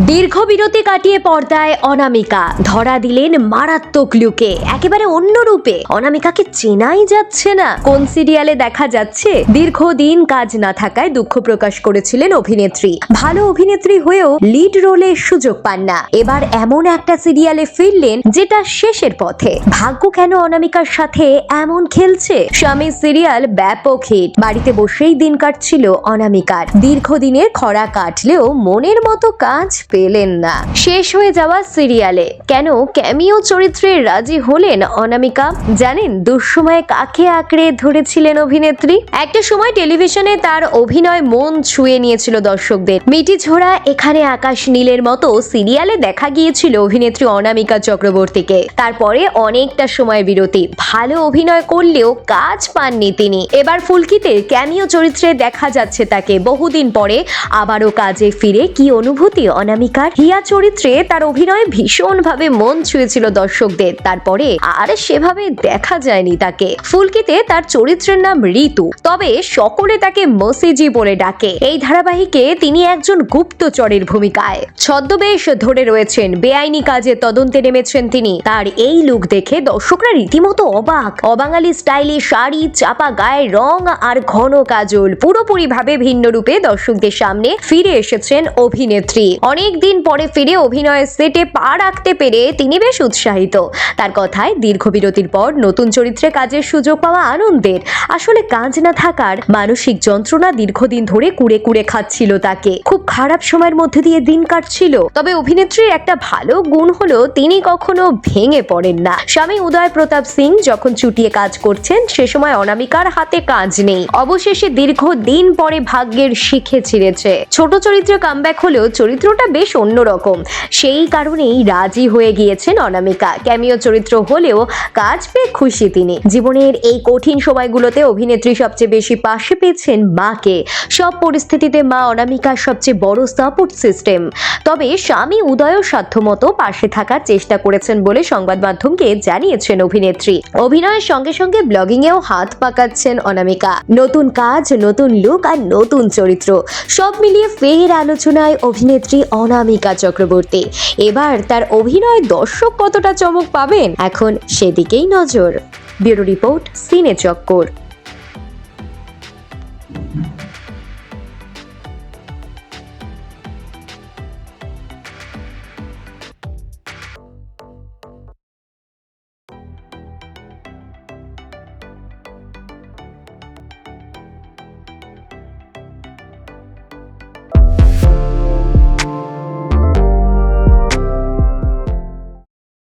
দীর্ঘ বিরতি কাটিয়ে পর্দায় অনামিকা। ধরা দিলেন মারাত্মক লুকে। একেবারে অন্য রূপে। অনামিকাকে চেনাই যাচ্ছে না। কোন সিরিয়ালে দেখা যাচ্ছে? দীর্ঘদিন কাজ না থাকায় দুঃখ প্রকাশ করেছিলেন অভিনেত্রী। ভালো অভিনেত্রী হয়েও লিড রোলে সুযোগ পান না। এবার এমন একটা সিরিয়ালে ফিরলেন যেটা শেষের পথে। ভাগ্য কেন অনামিকার সাথে এমন খেলছে? স্বামী সিরিয়াল ব্যাপক হিট। বাড়িতে বসেই দিন কাটছিল অনামিকার। দীর্ঘদিনের খরা কাটলেও মনের মতো কাজ পেলেন না। শেষ হয়ে যাওয়া সিরিয়ালে কেন ক্যামিও চরিত্রে রাজি হলেন অনামিকা? জানেন, দুঃসময়ে কাকে আঁকড়ে ধরেছিলেন অভিনেত্রী? একটা সময় টেলিভিশনে তার অভিনয় মন ছুঁয়ে নিয়েছিল দর্শকদের। মিটি ঝোড়া এখানে আকাশ নীলের মতো সিরিয়ালে দেখা গিয়েছিল অভিনেত্রী অনামিকা চক্রবর্তীকে। তারপরে অনেকটা সময় বিরতি। ভালো অভিনয় করলেও কাজ পাননি তিনি। এবার ফুলকিতে ক্যামিও চরিত্রে দেখা যাচ্ছে তাকে। বহুদিন পরে আবারও কাজে ফিরে কি অনুভূতি অনামিকার হিয়া চরিত্রে তার অভিনয় ভীষণভাবে মন ছুঁয়েছিল দর্শকদের। তারপরে আর সেভাবে দেখা যায়নি তাকে। ফুলকিতে তার চরিত্রের নাম ঋতু। তবে সকলে তাকে মসিজি বলে ডাকে। এই ধারাবাহিকে তিনি একজন গুপ্তচরের ভূমিকায়। ছদ্মবেশ ধরে রয়েছেন। বেআইনি কাজে তদন্তে নেমেছেন তিনি। তার এই লুক দেখে দর্শকরা রীতিমতো অবাক। অবাঙালি স্টাইলে শাড়ি, চাপা গায়ে রং আর ঘন কাজল পুরোপুরি ভাবে ভিন্ন রূপে দর্শকদের সামনে ফিরে এসেছেন অভিনেত্রী। অনেক দিন পরে ফিরে অভিনয়ের সেটে পা রাখতে পেরে তিনি বেশ উৎসাহিত। তার কথায় দীর্ঘ বিরতির পর নতুন চরিত্রে কাজের সুযোগ পাওয়া আনন্দের। আসলে কাজ না থাকার মানসিক যন্ত্রণা দীর্ঘদিন ধরে কুড়ে কুড়ে খাচ্ছিল তাকে। খুব খারাপ সময়ের মধ্যে দিয়ে দিন কাটছিল। তবে অভিনেত্রীর একটা ভালো গুণ হলো তিনি কখনো ভেঙে পড়েন না। স্বামী উদয় প্রতাপ সিং যখন চুটিয়ে কাজ করছেন, সে সময় অনামিকার হাতে কাজ নেই। অবশেষে দীর্ঘ দিন পরে ভাগ্যের শিখে ছিঁড়েছে। ছোট চরিত্রে কামব্যাক হলেও চরিত্রটা বেশ অন্যরকম। সেই কারণেই রাজি হয়ে গিয়েছেন অনামিকা। ক্যামিও চরিত্র হলেও কাজ পেয়ে খুশি তিনি। জীবনের এই কঠিন সময়গুলোতে অভিনেত্রী সবচেয়ে বেশি পাশে পেয়েছেন মাকে। সব পরিস্থিতিতে মা অনামিকার সবচেয়ে বড় সাপোর্ট সিস্টেম। তবে স্বামী উদয় সাধ্যমতো পাশে থাকার চেষ্টা করেছেন বলে সংবাদ মাধ্যমকে জানিয়েছেন অভিনেত্রী। অভিনয়ের সঙ্গে সঙ্গে ব্লগিং এও হাত পাকাচ্ছেন অনামিকা। নতুন কাজ, নতুন লুক আর নতুন চরিত্র। সব মিলিয়ে ফের আলোচনায় অভিনেত্রী অনামিকা চক্রবর্তী। এবার তার অভিনয় দর্শক কতটা চমক পাবেন? এখন সেদিকেই নজর। ব্যুরো রিপোর্ট, সিনে চক্কর।